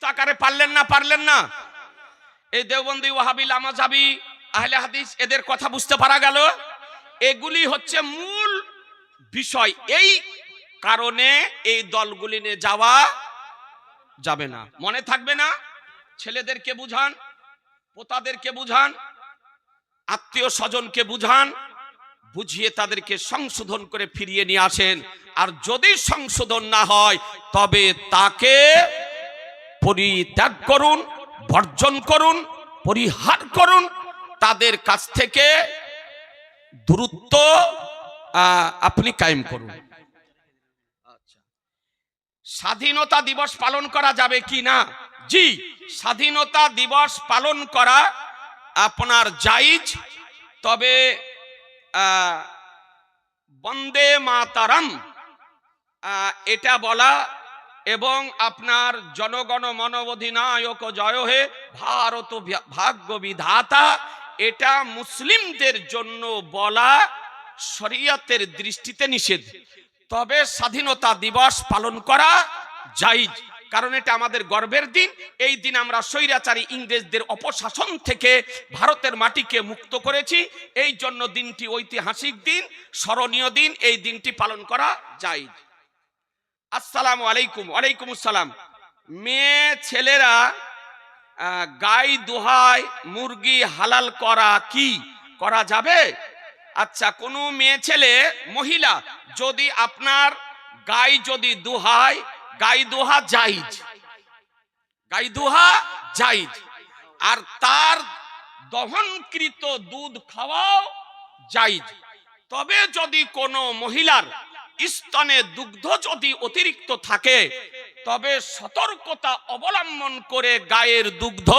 লিখিত আকারে পারলেন না পারলেন না। এই দেওবন্দি ওয়াহাবি লামাজাবি, আহলে হাদিস, এদের কথা বুঝতে পারা গেল। এগুলি হচ্ছে মূল বিষয়। এই কারণে এই দলগুলি নিয়ে যাওয়া যাবে না। মনে থাকবে না? ছেলেদেরকে বুঝান? পোতাদেরকে বুঝান? আত্মীয় স্বজনকে বুঝান? বুঝিয়ে তাদেরকে সংশোধন করে ফিরিয়ে নিয়ে আসেন। আর যদি সংশোধন না হয়, তবে তাকে পরিত্যাগ করুন বর্জন করুন পরিহার করুন তাদের কাছ থেকে দূরত্ব আপনি কায়েম করুন। আচ্ছা। স্বাধীনতা দিবস পালন করা যাবে কি না? জি স্বাধীনতা দিবস পালন করা আপনার জাইজ তবে বন্দে মাতারাম এটা বলা এবং আপনার জনগণ মনোবধিনায়ক জয় হে, ভারত ভাগ্য বিধাতা, এটা মুসলিমদের জন্য বলা শরীয়তের দৃষ্টিতে নিষেধ। তবে স্বাধীনতা দিবস পালন করা জাইজ কারণ এটা আমাদের গর্বের দিন। এই দিন আমরা স্বৈরাচারী ইংরেজদের অপশাসন থেকে ভারতের মাটিকে মুক্ত করেছি। এই জন্য দিনটি ঐতিহাসিক দিন, স্মরণীয় দিন, এই দিনটি পালন করা জাইজ আসসালামু আলাইকুম, ওয়ালাইকুম আসসালাম। মেয়ে, ছেলেরা গাই দোহায়, মুরগি হালাল করা কি? করা যাবে? আচ্ছা কোনো মেয়ে, ছেলে, মহিলা, যদি আপনার গাই যদি দুহায়, গাই দোহা জাইজ গাই দোহা জাইজ আর তার দহনকৃত দুধ খাওয়াও জাইজ তবে যদি কোনো মহিলার স্তনে দুগ্ধ যদি অতিরিক্ত থাকে, তবে সতর্কতা অবলম্বন করে গায়ের দুগ্ধ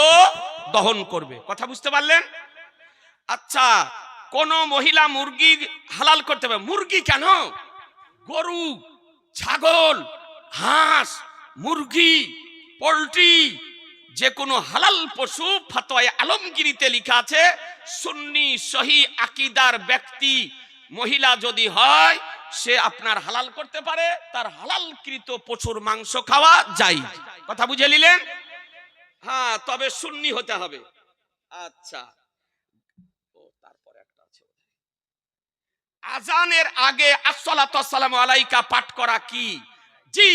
দহন করবে। কথা বুঝতে পারলেন? আচ্ছা কোন মহিলা মুরগি হালাল করতে হবে মুরগি কেন? গরু, ছাগল, হাঁস, মুরগি, পোলট্রি যে কোনো হালাল পশু ফাতোয়ায় আলমগিরিতে লেখা আছে, সুন্নি সহি আকিদার ব্যক্তি মহিলা যদি হয় সে আপনার হালাল করতে পারে, তার হালালকৃত পশুর মাংস খাওয়া যাই। কথা বুঝে নিলেন? হ্যাঁ তবে সুন্নি হতে হবে। আচ্ছা। আজানের আগে আসসালাতু আলাইকা পাঠ করা কি? জি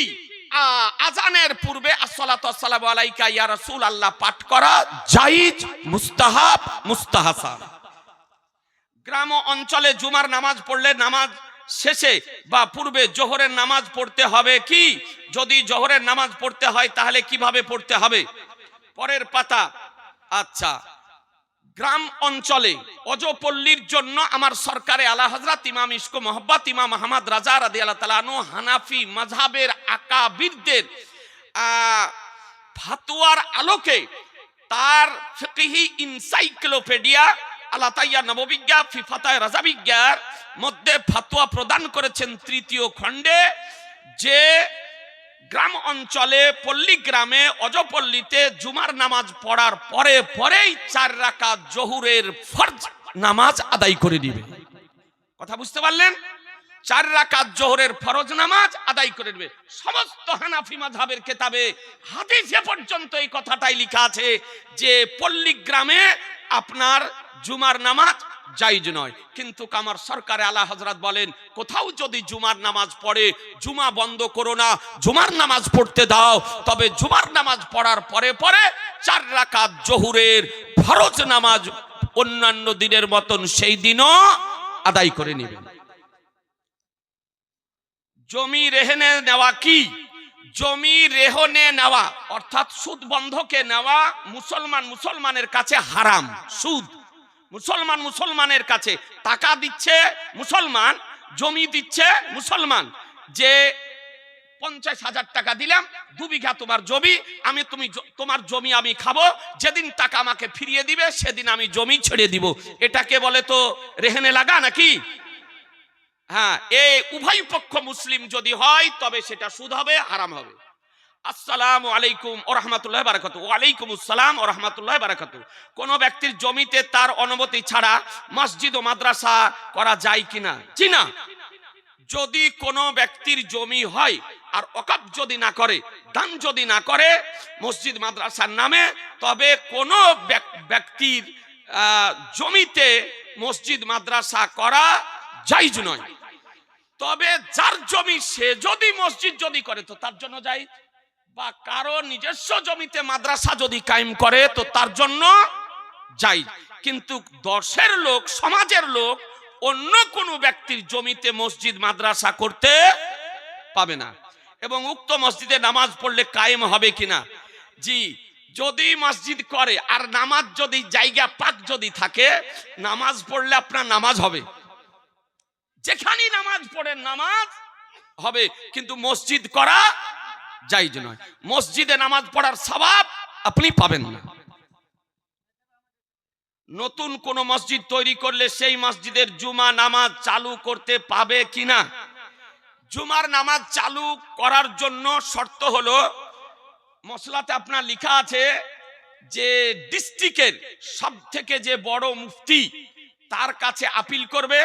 আজানের পূর্বে আসসালাতু আলাইকা ইয়া রাসূল আল্লাহ পাঠ করা জায়েজ মুস্তাহাব, মুস্তাহাসান। গ্রাম অঞ্চলে জুমার নামাজ পড়লে নামাজ শেষে বা পূর্বে জোহরের নামাজ পড়তে হবে কি? যদি জোহরের নামাজ পড়তে হয়, তাহলে কীভাবে পড়তে হবে? পরের পাতা। আচ্ছা গ্রাম অঞ্চলে অজপল্লীর জন্য আমার সরকারে আলা হজরত ইমাম ইস্কো মোহাম্মদ ইমাম আহমদ রাজা রাদি আল্লাহ তালানু হানাফি মাঝহাবের আকাবিরদের ফাতুয়ার আলোকে তার ইনসাইক্লোপিডিয়া আল্লাহ তাইয়া নববিজ্ঞা ফিফাতায় রাজাবিজ্ঞার মধ্যে ফাতোয়া প্রদান করেছেন তৃতীয় খণ্ডে যে গ্রাম অঞ্চলে পল্লী গ্রামে অজপল্লীতে জুমার নামাজ পড়ার পরে পরেই চার রাকাত জহুরের ফরজ নামাজ আদায় করে দিবে কথা বুঝতে পারলেন? চার রাকাত জোহরের ফরজ নামাজ আদায় করে নেবে। সমস্ত হানাফি মাযহাবের কেতাবে হাদিসে পর্যন্ত এই কথাটাই লেখা আছে যে পল্লী গ্রামে আপনার জুমার নামাজ জাইজ নয়। কিন্তু আমার সরকারে আলা হজরত বলেন, কোথাও যদি জুমার নামাজ পড়ে, জুমা বন্ধ করো না, জুমার নামাজ পড়তে দাও। তবে জুমার নামাজ পড়ার পরে পরে চার রাকাত জহুরের ফরজ নামাজ অন্যান্য দিনের মতন সেই দিনও আদায় করে নেবেন। জমি রেহনে নেওয়া কি? জমি রেহনে নেওয়া, অর্থাৎ সুদ বন্ধকে নেওয়া মুসলমান মুসলমানের কাছে হারাম, সুদ। মুসলমান মুসলমানের কাছে টাকা দিচ্ছে মুসলমান, জমি দিচ্ছে মুসলমান। যে পঞ্চাশ হাজার টাকা দিলাম, দু বিঘা তোমার জমি, আমি তুমি তোমার জমি আমি খাব, যেদিন টাকা আমাকে ফিরিয়ে দিবে, সেদিন আমি জমি ছেড়ে দিব। এটাকে বলে তো রেহেনে লাগা নাকি? হ্যাঁ এই উভয় পক্ষ মুসলিম যদি হয়, তবে সেটা সুদ হবে, হারাম হবে। আসসালামু আলাইকুম ও রহমতুল্লাহ বারাকাত ওয়ালাইকুম আসসালাম ও রহমতুল্লাহ বারাকাত কোন ব্যক্তির জমিতে তার অনুমতি ছাড়া মসজিদ ও মাদ্রাসা করা যায় কিনা? জি না। যদি কোনো ব্যক্তির জমি হয় আর অকাপ যদি না করে, দান যদি না করে মসজিদ মাদ্রাসার নামে, তবে কোনো ব্যক্তির জমিতে মসজিদ মাদ্রাসা করা জাইজ নয়। তবে যার জমি সে যদি মসজিদ যদি করে, তো তার জন্য যাই বা কারও নিজস্ব জমিতে মাদ্রাসা যদি কায়েম করে, তো তার জন্য যাই। কিন্তু দশের লোক, সমাজের লোক অন্য কোনো ব্যক্তির জমিতে মসজিদ, মাদ্রাসা করতে পাবে না। এবং উক্ত মসজিদে নামাজ পড়লে কায়েম হবে কিনা? জি, যদি মসজিদ করে, আর নামাজ যদি, জায়গা পাক যদি থাকে, নামাজ পড়লে আপনার নামাজ হবে। যেখানেই নামাজ পড়েন, নামাজ হবে। কিন্তু মসজিদ করা যাইজ নয়। মসজিদে নামাজ পড়ার স্বভাব আপনি পাবেন না। নতুন কোন মসজিদ তৈরি করলে সেই মসজিদের জুমা নামাজ চালু করতে পাবে কিনা? জুমার নামাজ চালু করার জন্য শর্ত হলো মশলাতে আপনার লেখা আছে যে ডিস্ট্রিক্টের সব থেকে যে বড় মুফতি তার কাছে আপিল করবে,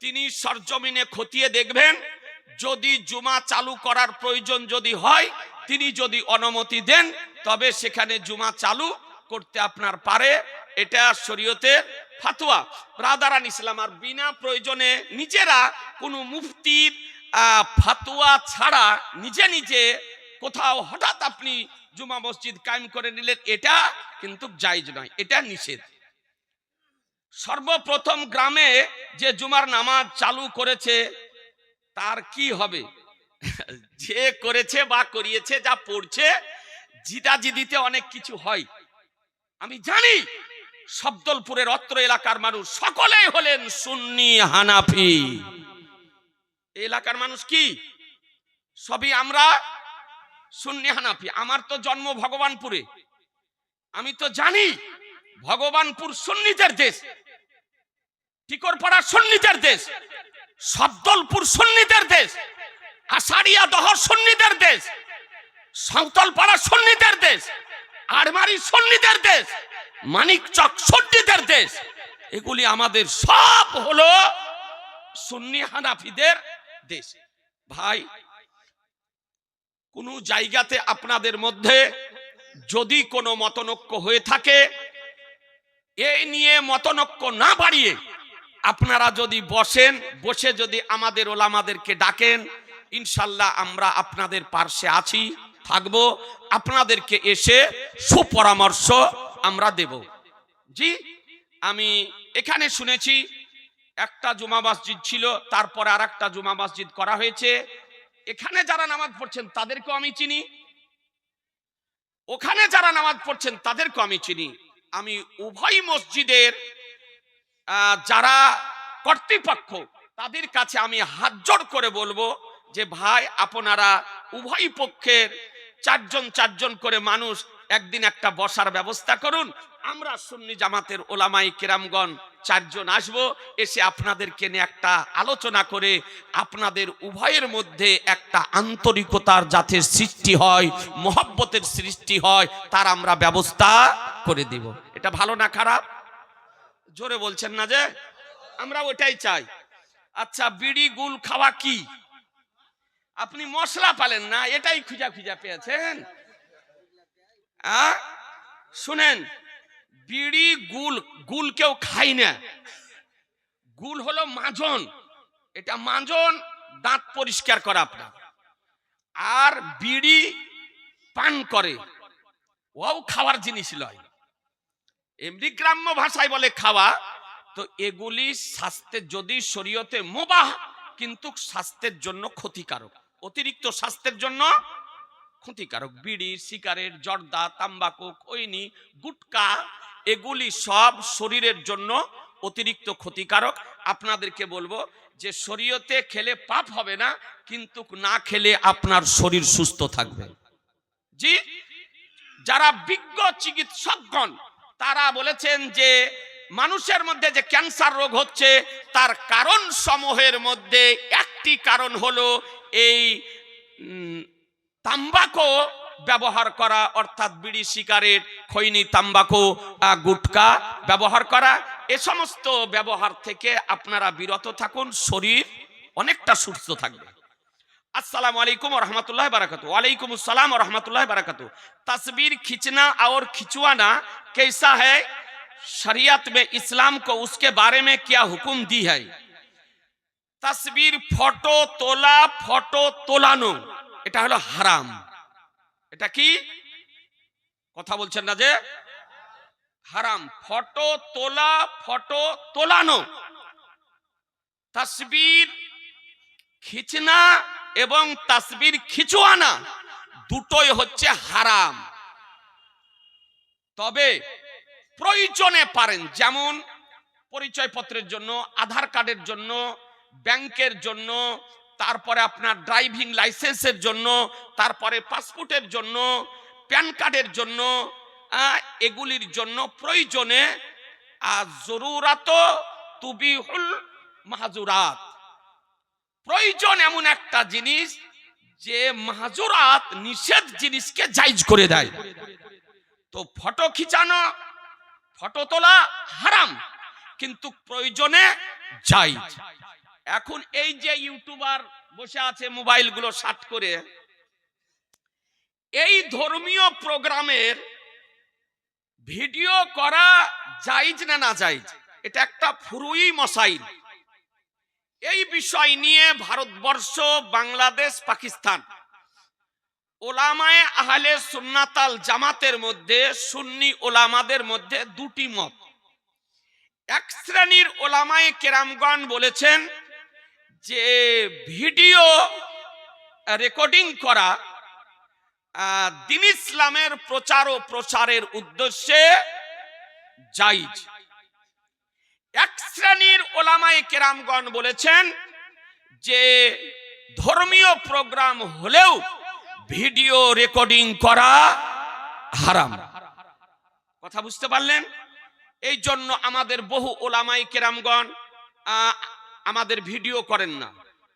তিনি সরজমিনে খতিয়ে দেখবেন যদি জুমা চালু করার প্রয়োজন যদি হয়, তিনি যদি অনুমতি দেন, তবে সেখানে জুমা চালু করতে আপনার পারে। এটা শরীয়তের ফাতোয়া। ব্রাদারান ইসলাম, আর বিনা প্রয়োজনে নিজেরা কোনো মুফতির ফাতোয়া ছাড়া নিজে নিজে কোথাও হঠাৎ আপনি জুমা মসজিদ কায়েম করে নিলেন, এটা কিন্তু জায়েজ নয়, এটা নিষেধ। সর্বপ্রথম গ্রামে যে জুমার নামাজ চালু করেছে তার কি হবে? যে করেছে বা করিয়েছে, যা পড়ছে, জিদাজিদিতে অনেক কিছু হয়। আমি জানি, শব্দলপুরের অত্র এলাকার মানুষ সকলেই হলেন সুন্নি হানাফি। এলাকার মানুষ কি? সবই আমরা সুন্নি হানাফি। আমার তো জন্ম ভগবানপুরে। আমি তো জানি, ভগবানপুর সুন্নিদের দেশ। টিকরপাড়া সুন্নিদের দেশ। সদ্দলপুর সুন্নিদের দেশ আষাঢ়িয়া দহর সুন্নিদের দেশ, সাঁওতালপাড়া সুন্নিদের দেশ, আড়মারি সুন্নিদের দেশ, মানিকচক সুন্নিদের দেশ, এগুলি আমাদের সব হলো সুন্নি হানাফিদের দেশ। ভাই, কোন জায়গাতে আপনাদের মধ্যে যদি কোনো মতনৈক্য হয়ে থাকে এই নিয়ে মতনৈক্য না বাড়িয়ে আপনারা যদি বসেন, বসে যদি আমাদের ওলামাদেরকে ডাকেন, ইনশাল্লাহ আমরা আপনাদের পার্শ্বে আছি, থাকব। আপনাদেরকে এসে সুপরামর্শ আমরা দেব। জি, আমি এখানে শুনেছি, একটা জুমা মসজিদ ছিল, তারপরে আর একটা জুমা মসজিদ করা হয়েছে। এখানে যারা নামাজ পড়ছেন, তাদেরকেও আমি চিনি। ওখানে যারা নামাজ পড়ছেন, তাদেরকেও আমি চিনি। আমি উভয় মসজিদের যারা কর্তৃপক্ষ, তাদের কাছে আমি হাত জোড় করে বলব যে ভাই, আপনারা উভয় পক্ষের চারজন চারজন করে মানুষ একদিন একটা বসার ব্যবস্থা করুন। আমরা সুন্নি জামাতের ওলামাই কেরামগণ চারজন আসব, এসে আপনাদেরকে নিয়ে একটা আলোচনা করে আপনাদের উভয়ের মধ্যে একটা আন্তরিকতার যাতে সৃষ্টি হয়, মহব্বতের সৃষ্টি হয়, তার আমরা ব্যবস্থা করে দিব। এটা ভালো না খারাপ? জোরে বলছেন না যে? আমরা ওটাই চাই। আচ্ছা বিড়ি গুল খাওয়া কি? আপনি মশলা পালেন না, এটাই খুঁজা খুঁজা পেয়েছেন? শুনেন, বিড়ি, গুল গুল কেউ খাই না। গুল হলো মাজন। এটা মাজন, দাঁত পরিষ্কার করা আপনার। আর বিড়ি পান করে। ওও খাওয়ার জিনিস লয়। এমনি গ্রাম্য ভাষায় বলে খাওয়া, তো এগুলি স্বাস্থ্যের, যদি শরীয়তে মোবাহ, কিন্তু স্বাস্থ্যের জন্য ক্ষতিকারক। অতিরিক্ত স্বাস্থ্যের জন্য ক্ষতিকারক। বিড়ি, সিগারেট, জর্দা, তাম্বাকু, খৈনি, গুটকা, এগুলি সব শরীরের জন্য অতিরিক্ত ক্ষতিকারক। আপনাদেরকে বলব যে শরীয়তে খেলে পাপ হবে না, কিন্তু না খেলে আপনার শরীর সুস্থ থাকবে। জি? যারা বিজ্ঞ চিকিৎসকগণ তারা বলেছেন যে মানুষের মধ্যে যে ক্যান্সার রোগ হচ্ছে, তার কারণ সমূহের মধ্যে একটি কারণ হলো এই তাম্বাকু ব্যবহার করা, অর্থাৎ বিড়ি সিগারেট খৈনি তাম্বাকু গুটকা ব্যবহার করা। এ সমস্ত ব্যবহার থেকে আপনারা বিরত থাকুন, শরীর অনেকটা সুস্থ থাকবে। अस्सलाम वालेकुम और रहमतुल्लाहि बरकत वालेकुम अस्सलाम और रहमतुल्लाहि बरकत तस्वीर खींचना और खिंचवाना कैसा है शरीयत में इस्लाम को उसके बारे में क्या हुक्म दी है তসবির ফটো তোলা ফটো তোলানো এটা হলো হারাম এটা কি কথা বলছেন না যে হারাম ফটো তোলা ফটো তোলানো তসবির খিচনা এবং তসবির খিচুয়ানা দুটোই হচ্ছে হারাম। তবে প্রয়োজনে পারেন, যেমন পরিচয়পত্রের জন্য, আধার কার্ডের জন্য, ব্যাংকের জন্য, তারপরে আপনার ড্রাইভিং লাইসেন্সের জন্য, তারপরে পাসপোর্টের জন্য, প্যান কার্ডের জন্য এগুলির জন্য প্রয়োজনে আর জরুরাত তুবিহুল মাহাজুরাত। প্রয়োজন এমন একটা জিনিস যে মাহাজুরাত নিষেধ জিনিসকে জাইজ করে দেয়। তো ফটো খিচানো, ফটো তোলা হারাম, কিন্তু প্রয়োজনে জাইজ এখন এই যে ইউটিউবার বসে আছে মোবাইলগুলো শার্ট করে, এই ধর্মীয় প্রোগ্রামের ভিডিও করা জাইজ না না জাইজ এটা একটা ফুরুই মশাইল। এই বিষয় নিয়ে ভারতবর্ষ, বাংলাদেশ, পাকিস্তান ওলামায় আহলে সুন্নাতাল জামাতের মধ্যে, সুন্নি ওলামাদের মধ্যে দুটি মত। এক শ্রেণির ওলামায় কেরামগণ বলেছেন যে ভিডিও রেকর্ডিং করা দিন ইসলামের প্রচার ও প্রসারের উদ্দেশ্যে জাইজ এক শ্রেণির ওলামাই কেরামগণ বলেছেন যে ধর্মীয় প্রোগ্রাম হলেও ভিডিও রেকর্ডিং করা হারাম। কথা বুঝতে পারলেন? এই জন্য আমাদের বহু ওলামাই কেরামগণ আমাদের ভিডিও করেন না।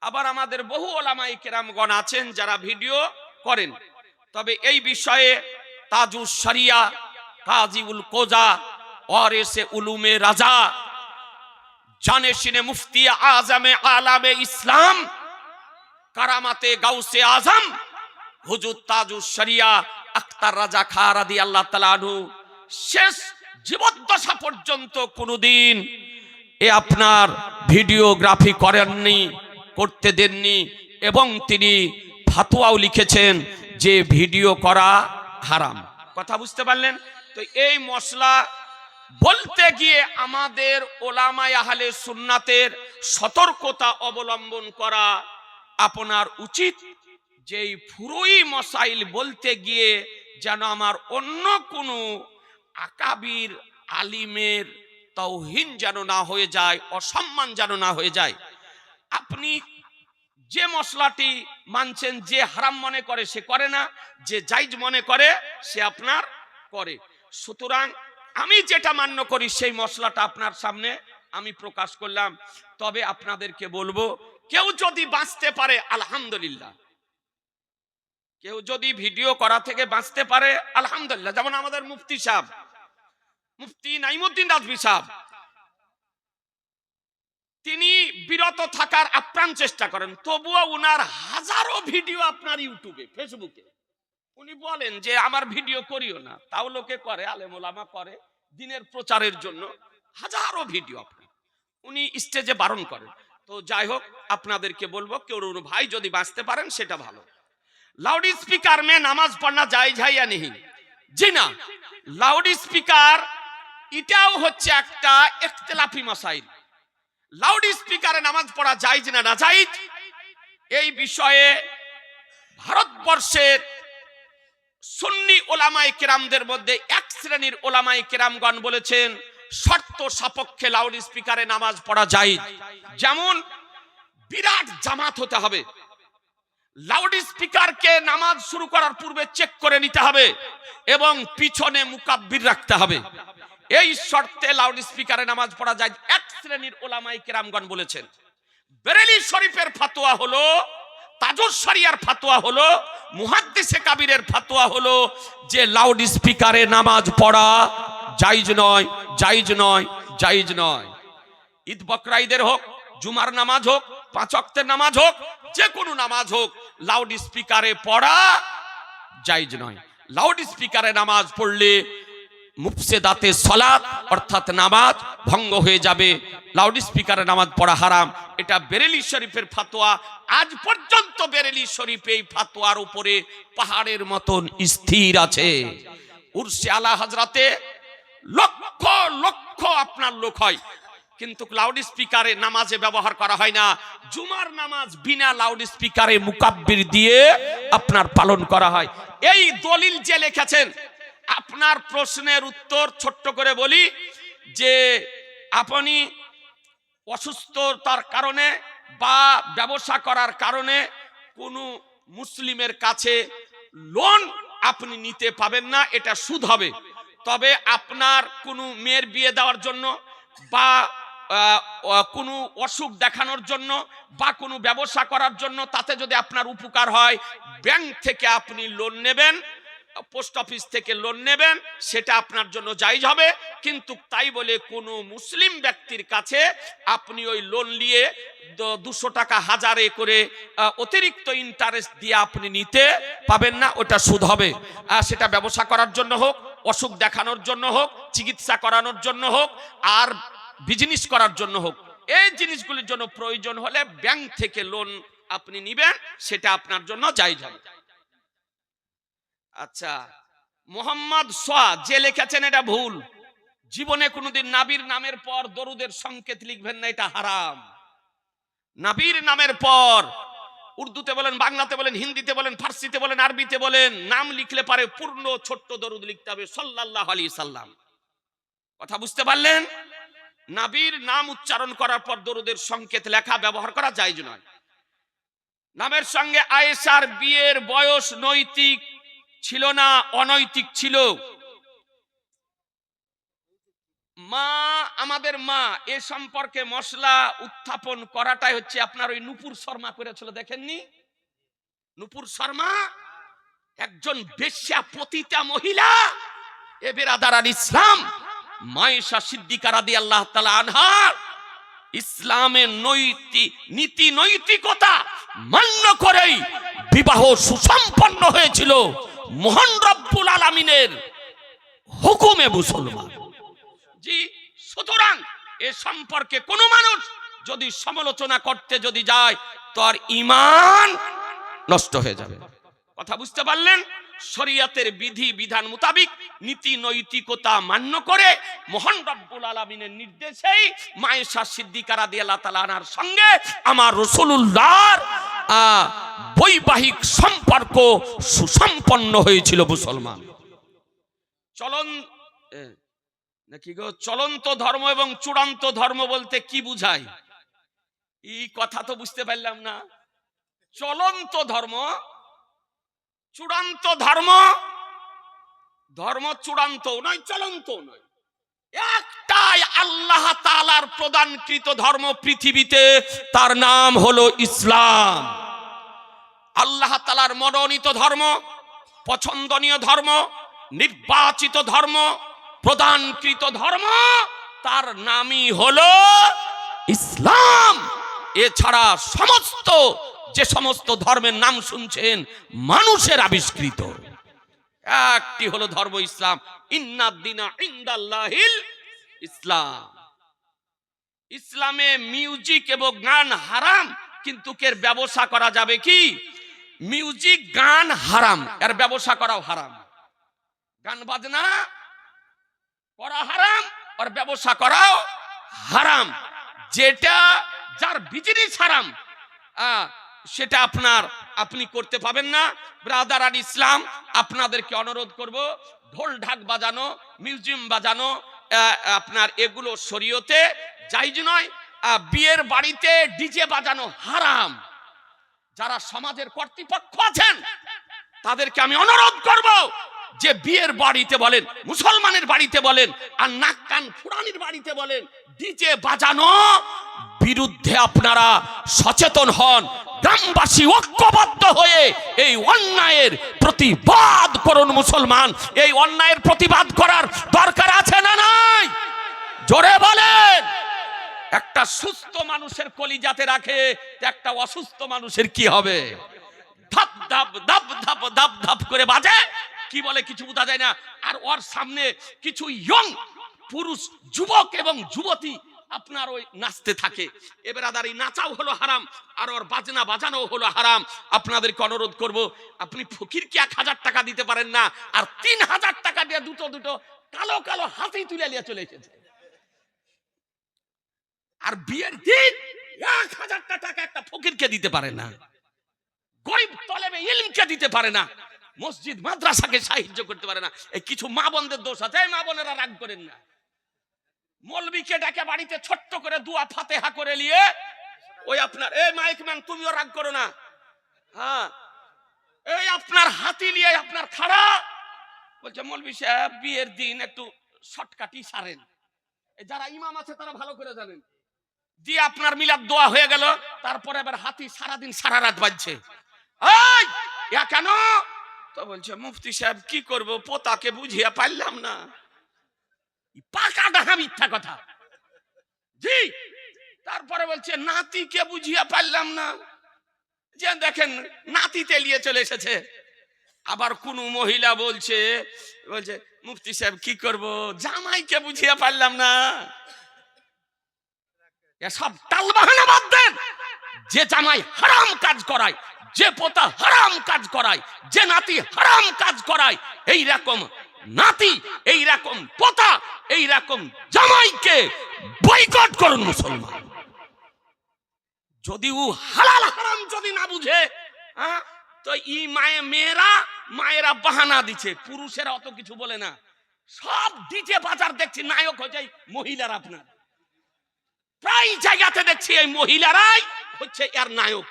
আবার আমাদের বহু ওলামাই কেরামগণ আছেন যারা ভিডিও করেন। তবে এই বিষয়ে তাজুস শরিয়া কাজিউল কোজা, ওয়ারেসে উলুমে রাজা জানেশিনে মুফতি আজমে আলামে ইসলাম, কারামাতে গাউসে আজম, হুজুর তাজুস শরিয়া আক্তার রাজা খা রাদি আল্লাহ তালানু শেষ জীবদ্দশা পর্যন্ত কোনোদিন এ আপনার ভিডিওগ্রাফি করেননি, করতে দেননি, এবং তিনি ফাতুয়াও লিখেছেন যে ভিডিও করা হারাম। কথা বুঝতে পারলেন? তো এই মশলা বলতে গিয়ে আমাদের ওলামায় আহলে সুন্নাতের সতর্কতা অবলম্বন করা আপনার উচিত। যেই ফুরুই মশাইল বলতে গিয়ে যেন আমার অন্য কোনো আকাবির আলিমের তৌহিন যেন না হয়ে যায়, অসম্মান যেন না হয়ে যায়। আপনি যে মশলাটি মানছেন, যে হারাম মনে করে সে করে না, যে জাইজ মনে করে সে আপনার করে। সুতরাং আমি যেটা মান্য করি সেই মশলাটা আপনার সামনে আমি প্রকাশ করলাম। তবে আপনাদেরকে বলব, কেউ যদি বাঁচতে পারে, আলহামদুলিল্লাহ। কেউ যদি ভিডিও করা থেকে বাঁচতে পারে, আলহামদুলিল্লাহ। যেমন আমাদের মুফতি সাহেব, মুফতি নাইমুদ্দিন রাজবি সাহেব, তিনি বিরত থাকার আপ্রাণ চেষ্টা করেন। তবুও উনার হাজারো ভিডিও আপনার ইউটিউবে, ফেসবুকে। উনি বলেন যে, আমার ভিডিও করিও না। তাও লোকে করে আলেমুলামা করে। দিনের প্রচারের জন্য হাজারো ভিডিও আপনার। উনি স্টেজে বারণ করেন। তো যাই হোক, আপনাদেরকে বলব কেউ ভাই যদি বাঁচতে পারেন, সেটা ভালো। লাউড স্পিকার মে নামাজ পড়না যায় যাইয়া নেই জি না। লাউড স্পিকার এটাও হচ্ছে একটা ইখতিলাফি মাসাইল। লাউড স্পিকারে নামাজ পড়া জায়েজ না না জায়েজ এই বিষয়ে ভারতবর্ষের সুন্নি ওলামাই কেরামদের মধ্যে এক শ্রেণির ওলামাই কেরামগণ বলেছেন, শর্ত সাপক্ষে লাউড স্পিকারে নামাজ পড়া যায়। যেমন বিরাট জামাত হতে হবে। লাউড স্পিকারকে নামাজ শুরু করার পূর্বে চেক করে নিতে হবে এবং পিছনে মুকাব্বির রাখতে হবে। এই শর্তে লাউড স্পিকারে নামাজ পড়া যায়, এক শ্রেণির ওলামাই কেরামগণ বলেছেন। বেরেলি শরীফের ফাতোয়া হলো তাজুস শরিয়ার ফাতোয়া হলো, মুহাদ্দিসে কাবিরের ফাতোয়া হলো যে লাউড স্পিকারে নামাজ পড়া জাইজ নয় জাইজ নয় জাইজ নয়। ঈদ বকরা ঈদের হোক, জুমার নামাজ হোক, পাঁচ নামাজ হোক, যে কোনো নামাজ হোক লাউড স্পিকারে পড়া জায়জ নয়। লাউড স্পিকারে নামাজ পড়লে মুফসেদাতে সলাৎ, অর্থাৎ নামাজ ভঙ্গ হয়ে যাবে। লাউড স্পিকারে নামাজ পড়া হারাম। এটা বেরেলি শরীফের ফাতোয়া আজ পর্যন্ত বেরেলি শরীফ এই ফাতোয়ার উপরে পাহাড়ের মতন স্থির আছে। উর্সে আলা হাজরাতে লক্ষ লক্ষ আপনার লোক হয়। কিন্তু লাউড স্পিকারে নামাজে ব্যবহার করা হয় না। জুমার নামাজ বিনা লাউড স্পিকারে মুকাব্বির দিয়ে আপনার পালন করা হয়। এই দলিল যে লিখেছেন আপনার প্রশ্নের উত্তর ছোট্ট করে বলি যে আপনি অসুস্থতার কারণে বা ব্যবসা করার কারণে কোনো মুসলিমের কাছে লোন আপনি নিতে পাবেন না, এটা সুদ হবে। তবে আপনার কোনো মেয়ের বিয়ে দেওয়ার জন্য বা কোনো অসুখ দেখানোর জন্য বা কোনো ব্যবসা করার জন্য তাতে যদি আপনার উপকার হয়, ব্যাংক থেকে আপনি লোন নেবেন। পোস্ট অফিস থেকে লোন নেবেন, সেটা আপনার জন্য জায়জ হবে। কিন্তু তাই বলে কোনো মুসলিম ব্যক্তির কাছে আপনি ওই লোন নিয়ে দুশো টাকা হাজারে করে অতিরিক্ত ইন্টারেস্ট দিয়ে আপনি নিতে পাবেন না, ওটা সুদ হবে। আর সেটা ব্যবসা করার জন্য হোক, অসুখ দেখানোর জন্য হোক, চিকিৎসা করানোর জন্য হোক, আর বিজনেস করার জন্য হোক, এই জিনিসগুলির জন্য প্রয়োজন হলে ব্যাংক থেকে লোন আপনি নিবেন, সেটা আপনার জন্য জায়জ হবে। আচ্ছা মোহাম্মদ সোয়া যে লিখেছেন এটা ভুল। জীবনে কোনোদিন নাবির নামের পর দরুদের সংকেত লিখবেন না, এটা হারাম। নাবির নামের পর, উর্দুতে বলেন, বাংলাতে বলেন, হিন্দিতে বলেন, ফার্সিতে বলেন, আরবিতে বলেন, নাম লিখলে পারে পূর্ণ ছোট্ট দরুদ লিখতে হবে, সাল্লাল্লাহু আলাইহি সাল্লাম। কথা বুঝতে পারলেন? নাবির নাম উচ্চারণ করার পর দরুদের সংকেত লেখা ব্যবহার করা যায় নয়। নামের সঙ্গে আয়েশার বিয়ের বয়স নৈতিক ছিল না, অনৈতিক ছিল। মা, আমাদের মা, এ সম্পর্কে মশলা উত্থাপন করাটাই হচ্ছে আপনার ওই নুপুর শর্মা করেছিল, দেখেননি? নুপুর শর্মা একজন বেশ্যা পতিতা মহিলা, এ বেরাদার আল ইসলাম, মায়েশা সিদ্দিকা রাদি আল্লাহ তালা আনহার ইসলামের নৈতিক নীতি নৈতিকতা মান্য করেই বিবাহ সুসম্পন্ন হয়েছিল। মোহন রব্বুল আলমিনের হুকুমে মুসলমান। জি, সুতরাং এ সম্পর্কে কোনো মানুষ যদি সমালোচনা করতে যদি যায়, তার ইমান নষ্ট হয়ে যাবে। কথা বুঝতে পারলেন? শরিয়াতের বিধি, বিধান মোতাবিক নীতি, নৈতিকতা মান্য করে মোহন রব্বুল আলমিনের নির্দেশেই মায়েশা সিদ্দিকারা রাদি আল্লাহ তালানার সঙ্গে আমার রসুল্লাহর বৈবাহিক সম্পর্ক সুসম্পন্ন হয়েছিল মুসলমান। চলন গো? চলন্ত ধর্ম এবং চূড়ান্ত ধর্ম বলতে কি বুঝায়? এই কথা তো বুঝতে পারলাম না। চলন্ত ধর্ম, চূড়ান্ত ধর্ম ধর্ম চূড়ান্ত নয় চলন্ত নয়। একটাই আল্লাহ তালার প্রদানকৃত ধর্ম পৃথিবীতে তার নাম হলো ইসলাম। আল্লাহ তালার মনোনীত ধর্ম, পছন্দনীয় ধর্ম, নির্বাচিত ধর্ম, প্রদানকৃত ধর্ম, তার নামই হলো ইসলাম। এছাড়া সমস্ত, যে সমস্ত ধর্মের নাম শুনছেন, মানুষের আবিষ্কৃত। একটি হলো ধর্ম ইসলাম, ইন্নাদ্দিনা ইন্দাল্লাহিল ইসলাম। ইসলামে মিউজিক এবং গান হারাম, কিন্তু এর ব্যবসা করা যাবে কি? মিউজিক, গান হারাম, এর ব্যবসা করাও হারাম। গান বাজনা করা হারাম, আর ব্যবসা করাও হারাম। যেটা যার বিজনেস হারাম সেটা আপনার, আপনি করতে পাবেন না। ব্রাদার আর ইসলাম, আপনাদেরকে অনুরোধ করব, ঢোল ঢাক বাজানো, মিউজিয়াম বাজানো আপনার এগুলো শরীয়তে জাইজ নয়। বিয়ের বাড়িতে ডিজে বাজানো হারাম। যারা সমাজের কর্তৃপক্ষ আছেন, তাদেরকে আমি অনুরোধ করব যে বিয়ের বাড়িতে বলেন, মুসলমানের বাড়িতে বলেন, আর নাক কান ফুরানির বাড়িতে বলেন, ডিজে বাজানো বিরুদ্ধে আপনারা সচেতন হন, গ্রামবাসী ঐক্যবদ্ধ হয়ে এই অন্যায়ের প্রতিবাদ করুন মুসলমান। এই অন্যায়ের প্রতিবাদ করার দরকার আছে না নাই? জোরে বলেন। একটা সুস্থ মানুষের কলিজাতে রাখে একটা অসুস্থ মানুষের কি হবে? ধাপ ধাপ ধাপ ধাপ ধাপ ধাপ করে বাজে। কি বলে কিছু বোঝা যায় না। আর ওর সামনে কিছু ইয়ং পুরুষ, যুবক এবং যুবতী আপনার ওই নাচতে থাকে। এবার আদার এই নাচাও হলো হারাম, আর ওর বাজনা বাজানো হলো হারাম। আপনাদেরকে অনুরোধ করব, আপনি ফকিরকে এক হাজার টাকা দিতে পারেন না, আর তিন হাজার টাকা দিয়ে দুটো দুটো কালো কালো হাতি তুলে নিয়ে চলে এসেছে। আর বিয়ের দিন এক হাজারটা টাকা একটা ফকিরকে দিতে পারে না। গরিব তলেবে ইলমকে দিতে পারে না। মসজিদ, মাদ্রাসাকে সাহায্য করতে পারে না। এই কিছু মা বোনদের দোষ আছে মা বোনেরা রাগ করেন না। মলবিকে ডাকে বাড়িতে ছোট্ট করে দুয়া ফাতেহা করে নিয়ে, ওই আপনার এই মাইক ম্যান, তুমিও রাগ করো না। হ্যাঁ এই আপনার হাতি নিয়ে আপনার খাড়া। বলছে, মলবি সাহেব, বিয়ের দিন একটু শর্টকাটি সারেন। যারা ইমাম আছে, তারা ভালো করে জানেন। দিয়ে আপনার মিলাদ দোয়া হয়ে গেল, তারপরে এবার হাতি সারাদিন সারা রাত বাজছে। কেন? তো বলছে, মুফতি সাহেব, কি করব? পোতাকে বুঝিয়ে পারলাম না। পাকা ডাকা মিথ্যা কথা। জি, তারপরে বলছে, নাতিকে বুঝিয়ে পারলাম না। যে দেখেন, নাতি তেলিয়ে চলে এসেছে। আবার কোন মহিলা বলছে বলছে, মুফতি সাহেব, কি করব? জামাইকে বুঝিয়ে পারলাম না। এসব টালবাহানা বাদ দেন। যে জামাই হারাম কাজ করায় যে পোতা হারাম কাজ করায়, যে নাতি হারাম কাজ করায়, এই রকম নাতি, এই রকম পোতা, এই রকম জামাইকে বয়কট করুন মুসলমান। যদি ও হালাল হারাম যদি না বুঝে তো ই মায়ে মেয়েরা, মায়েরা বাহানা দিচ্ছে পুরুষেরা অত কিছু বলে না। সব ডিজে বাজার দেখছি, নায়ক হয়ে যায় মহিলারা আপনার। প্রায় জায়গাতে দেখছি এই মহিলারাই হচ্ছে এর নায়ক।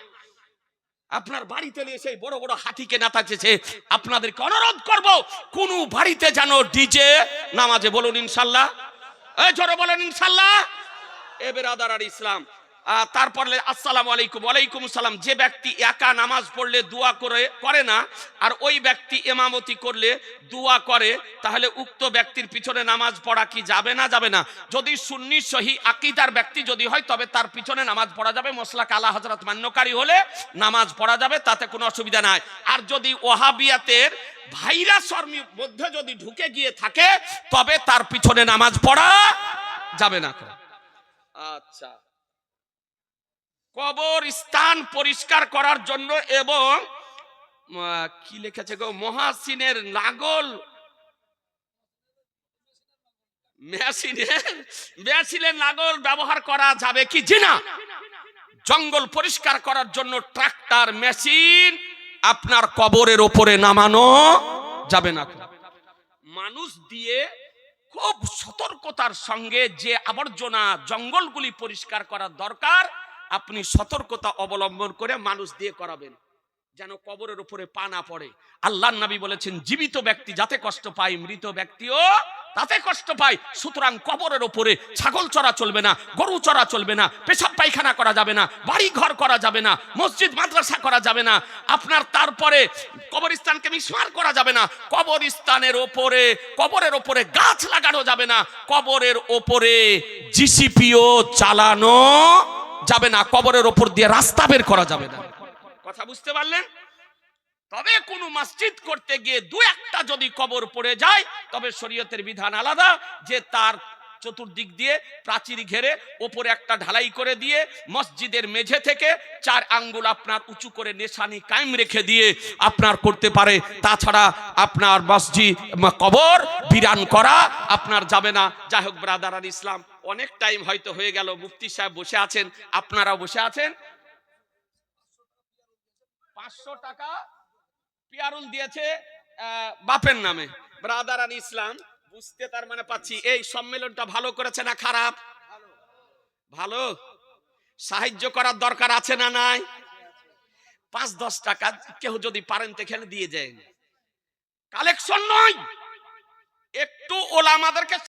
আপনার বাড়িতে নিয়ে সেই বড় বড় হাতিকে নাচাচ্ছে আপনাদেরকে অনুরোধ করব, কোন বাড়িতে যেন ডিজে নামাজে বলুন ইনশাল্লাহ। জোরে বলেন ইনশাল্লাহ। এ বেরাদার আর ইসলাম তারপরে আসসালাম আলাইকুম, ওয়ালাইকুম সালাম যে ব্যক্তি একা নামাজ পড়লে দোয়া করে করে না, আর ওই ব্যক্তি এমামতি করলে দোয়া করে, তাহলে উক্ত ব্যক্তির পিছনে নামাজ পড়া কি যাবে না যাবে না? যদি সুন্নি সহি আকিদার ব্যক্তি যদি হয়, তবে তার পিছনে নামাজ পড়া যাবে। মশলা কালা হজরত মান্যকারী হলে নামাজ পড়া যাবে, তাতে কোনো অসুবিধা নাই। আর যদি ওহাবিয়াতের ভাইরাসর মধ্যে যদি ঢুকে গিয়ে থাকে, তবে তার পিছনে নামাজ পড়া যাবে না। আচ্ছা। কবর স্থান পরিষ্কার করার জন্য এবং কি লিখেছে গো? মহাসিনের নাগল। নাগল ব্যবহার করা যাবে কি? জি না। জঙ্গল পরিষ্কার করার জন্য ট্রাক্টর, মেশিন আপনার কবরের ওপরে নামানো যাবে না মানুষ দিয়ে খুব সতর্কতার সঙ্গে যে আবর্জনা জঙ্গলগুলি পরিষ্কার করার দরকার আপনি সতর্কতা অবলম্বন করে মানুষ দিয়ে করাবেন। যেন কবরের উপরে পা না পড়ে। আল্লাহ নবী বলেছেন, জীবিত ব্যক্তি যাতে কষ্ট পায়, মৃত ব্যক্তিও তাতে কষ্ট পায়। সুতরাং কবরের ওপরে ছাগল চড়া চলবে না, গরু চড়া চলবে না, পেশাব পায়খানা করা যাবে না বাড়ি ঘর করা যাবে না, মসজিদ, মাদ্রাসা করা যাবে না, আপনার তারপরে কবরস্থানকে মিসমার করা যাবে না, কবরস্থানের ওপরে কবরের ওপরে গাছ লাগানো যাবে না, কবরের ওপরে জিসিপিও চালানো যাবে না, কবরের ওপর দিয়ে রাস্তা বের করা যাবে না। কথা বুঝতে পারলেন? তবে কোনো মসজিদ করতে গিয়ে দু একটা যদি কবর পড়ে যায়, তবে শরীয়তের বিধান আলাদা, যে তার চতুর্দিক দিয়ে প্রাচীর ঘেরে ওপরে একটা ঢালাই করে দিয়ে মসজিদের মেঝে থেকে চার আঙ্গুল আপনার উঁচু করে নেশানি কায়েম রেখে দিয়ে আপনার করতে পারে। তাছাড়া আপনার মসজিদ, কবর, বিরান করা আপনার যাবে না। যাই হোক, ব্রাদার ইসলাম অনেক টাইম হয়তো হয়ে গেল। মুফতি সাহেব বসে আছেন। আপনারাও বসে আছেন? পাঁচশো টাকা পিয়ারুল দিয়েছে বাপের নামে। ব্রাদার আর ইসলাম, বুঝতে তার মানে পাচ্ছি। এই সম্মেলনটা ভালো করেছে না খারাপ? ভালো। সাহায্য করার দরকার আছে না নাই? পাঁচ দশ টাকা কেউ যদি পারেন এখানে দিয়ে যায় কালেকশন নয়। একটু ওলামাদেরকে